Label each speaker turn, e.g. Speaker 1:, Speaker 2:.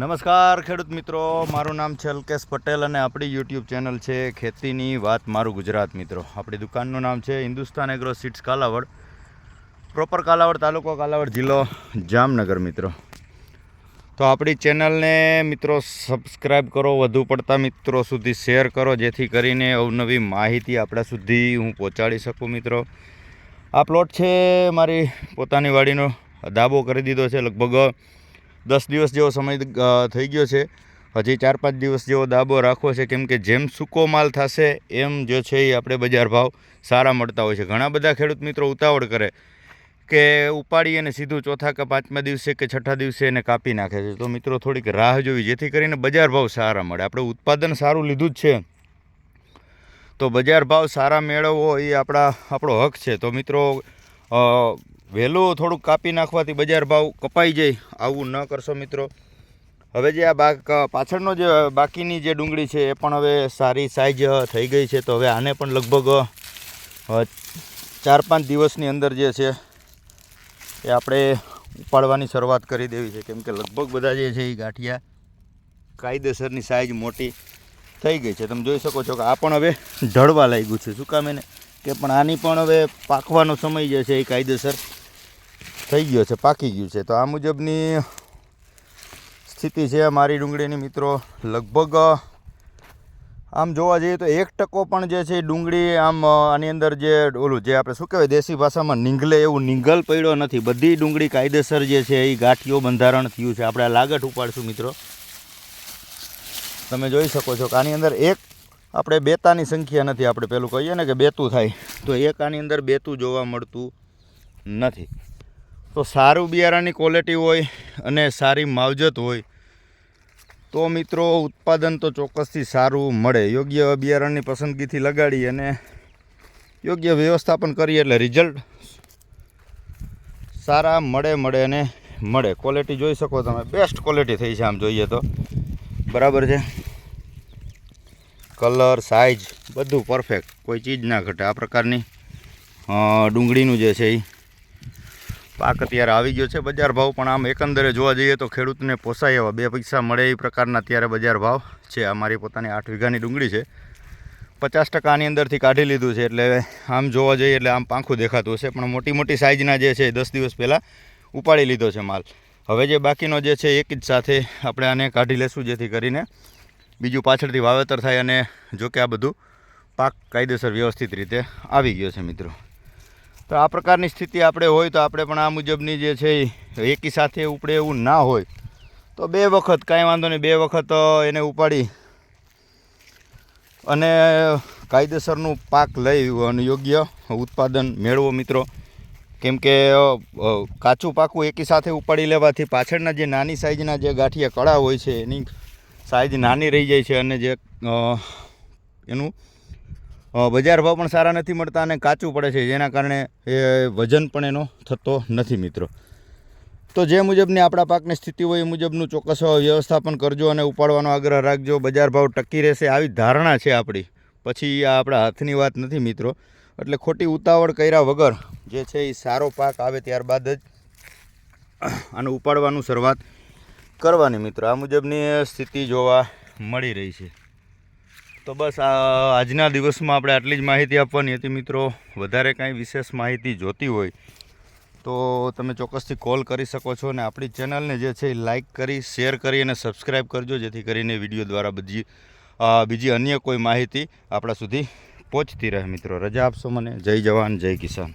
Speaker 1: નમસ્કાર ખેડૂત મિત્રો, મારું નામ છે અલ્કેશ પટેલ અને આપણી યુટ્યુબ ચેનલ છે ખેતીની વાત મારું ગુજરાત મિત્રો. આપણી દુકાનનું નામ છે Hindustan agro seeds Kalavad proper Kalavad તાલુકો કાલાવડ જિલ્લો જામનગર મિત્રો. તો આપણી ચેનલને મિત્રો સબસ્ક્રાઈબ કરો, વધુ પડતા મિત્રો સુધી શેર કરો, જેથી કરીને અવનવી માહિતી આપણા સુધી હું પહોંચાડી શકું મિત્રો. આ પ્લોટ છે મારી પોતાની વાડીનો, દાબો કરી દીધો છે લગભગ દસ દિવસ જેવો સમય થઈ ગયો છે. હજી ચાર પાંચ દિવસ જેવો દાબો રાખવો છે. કેમ કે જેમ સૂકો માલ થશે, એમ જે છે એ આપણે બજાર ભાવ સારા મળતા હોય છે. ઘણા બધા ખેડૂત મિત્રો ઉતાવળ કરે કે ઉપાડી અને સીધું ચોથા કે પાંચમા દિવસે કે છઠ્ઠા દિવસે એને કાપી નાખે છે. તો મિત્રો થોડીક રાહ જોવી, જેથી કરીને બજાર ભાવ સારા મળે. આપણે ઉત્પાદન સારું લીધું જ છે. તો બજાર ભાવ સારા મેળવવો એ આપણા, આપણો હક છે. તો મિત્રો વહેલું થોડુંક કાપી નાખવાથી બજાર ભાવ કપાઈ જાય, આવું ન કરશો મિત્રો. હવે જે આ બાક પાછળનો જે બાકીની જે ડુંગળી છે, એ પણ હવે સારી સાઈઝ થઈ ગઈ છે. તો હવે આને પણ લગભગ ચાર પાંચ દિવસની અંદર જે છે, એ આપણે ઉપાડવાની શરૂઆત કરી દેવી છે. કેમ કે લગભગ બધા જે છે એ ગાંઠિયા કાયદેસરની સાઈઝ મોટી થઈ ગઈ છે. તમે જોઈ શકો છો કે આ પણ હવે ઢળવા લાગ્યું છે. શું કામ એને? કે પણ આની પણ હવે પાકવાનો સમય જે છે એ કાયદેસર થઈ ગયો છે, પાકી ગયું છે. તો આ મુજબની સ્થિતિ છે મારી ડુંગળીની મિત્રો. લગભગ, આમ જોવા જઈએ તો એક ટકો પણ જે છે ડુંગળી આમ, આની અંદર જે ઓલું જે આપણે શું કહેવાય, દેશી ભાષામાં નીંગલે એવું નીંગલ પડ્યો નથી. બધી ડુંગળી કાયદેસર જે છે એ ગાંઠીઓ બંધારણ થયું છે. આપણે લાગટ ઉપાડશું મિત્રો. તમે જોઈ શકો છો કે આની અંદર એક આપણે બેતાની સંખ્યા નથી. આપણે પેલું કહીએ ને કે બેતું થાય. તો એક આની અંદર બેતું જોવા મળતું નથી. તો સારું બિયારણની ક્વોલિટી હોય અને સારી માવજત હોય, તો મિત્રો ઉત્પાદન તો ચોક્કસથી સારું મળે. યોગ્ય બિયારણની પસંદગીથી લગાડી અને યોગ્ય વ્યવસ્થાપન કરીએ એટલે રિઝલ્ટ સારા મળે મળે અને મળે. ક્વોલિટી જોઈ શકો તમે. બેસ્ટ ક્વોલિટી થઈ છે આમ જોઈએ તો. બરાબર છે? કલર સાઇઝ બધું પરફેક્ટ કોઈ ચીજ ના ઘટે. આ પ્રકારની ડુંગળીનું જે છે એ પાક અત્યારે આવી ગયો છે બજાર ભાવ, પણ આમ એકંદરે જોવા જઈએ તો ખેડૂતને પોસાય એવા બે પૈસા મળે એ પ્રકારના અત્યારે બજાર ભાવ છે. અમારી પોતાની આઠ વીઘાની ડુંગળી છે. પચાસ ટકાની અંદરથી કાઢી લીધું છે એટલે આમ જોવા જઈએ એટલે આમ પાંખું દેખાતું હશે. પણ મોટી મોટી સાઇઝના જે છે દસ દિવસ પહેલાં ઉપાડી લીધો છે માલ. હવે જે બાકીનો જે છે એક જ સાથે આપણે આને કાઢી લેશું જેથી કરીને બીજું પાછળથી વાવેતર થાય અને જો કે આ બધું પાક કાયદેસર વ્યવસ્થિત રીતે આવી ગયો છે મિત્રો. તો આ પ્રકારની સ્થિતિ આપણે હોય તો આપણે પણ આ મુજબની જે છે એ એકી સાથે ઉપડે એવું ના હોય. તો બે વખત, કાંઈ વાંધો નહીં, બે વખત એને ઉપાડી અને કાયદેસરનું પાક લઈ અને યોગ્ય ઉત્પાદન મેળવો મિત્રો. કેમ કે કાચું પાકું એકી સાથે ઉપાડી લેવાથી પાછળના જે નાની સાઈઝના જે ગાંઠિયા કળા હોય છે, એની સાઇઝ નાની રહી જાય છે અને જે એનું બજાર ભાવ પણ સારા નથી મળતા અને કાચું પડે છે, જેના કારણે એ વજન પણ એનો થતો નથી મિત્રો. તો જે મુજબની આપણા પાકની સ્થિતિ હોય એ મુજબનું ચોક્કસ વ્યવસ્થાપન કરજો અને ઉપાડવાનો આગ્રહ રાખજો. બજાર ભાવ ટકી રહેશે આવી ધારણા છે આપણી. પછી આ આપણા હાથની વાત નથી મિત્રો. એટલે ખોટી ઉતાવળ કર્યા વગર જે છે એ સારો પાક આવે ત્યારબાદ જ આને ઉપાડવાનું શરૂઆત કરવાની મિત્રો. આ મુજબની સ્થિતિ જોવા મળી રહી છે. તો બસ આજના દિવસમાં આપણે આટલી જ માહિતી આપવાની હતી મિત્રો. વધારે કાંઈ વિશેષ માહિતી જોતી હોય તો તમે ચોક્કસથી કોલ કરી શકો છો અને આપણી ચેનલને જે છે એ લાઇક કરી, શેર કરી અને સબસ્ક્રાઈબ કરજો, જેથી કરીને વીડિયો દ્વારા બધી બીજી અન્ય કોઈ માહિતી આપણા સુધી પહોંચતી રહે મિત્રો. રજા આપશો મને. જય જવાન, જય કિસાન.